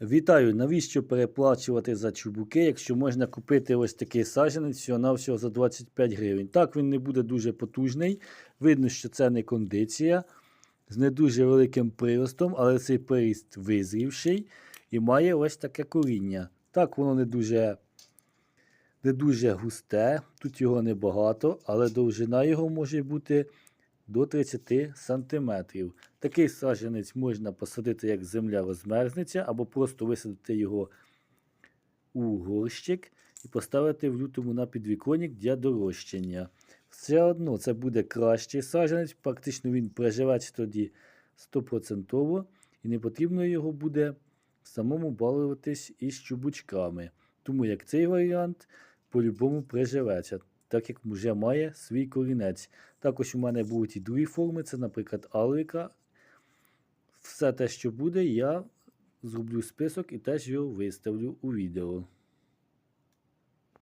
Вітаю! Навіщо переплачувати за чубуки, якщо можна купити ось такий саджанець всього-навсього за 25 гривень? Так, він не буде дуже потужний. Видно, що це не кондиція з не дуже великим приростом, але цей приріст визрівший і має ось таке коріння. Так, воно не дуже, не дуже густе, тут його небагато, але довжина його може бути до 30 см. Такий саджанець можна посадити, як земля розмерзнеться, або просто висадити його у горщик і поставити в лютому на підвіконник для дорощення. Все одно це буде кращий саджанець, практично він приживеться тоді 100% і не потрібно його буде самому балуватись із чубучками. Тому як цей варіант по-любому приживеться, так як вже має свій корінець. Також у мене будуть і другі форми, це, наприклад, алвіка. Все те, що буде, я зроблю список і теж його виставлю у відео.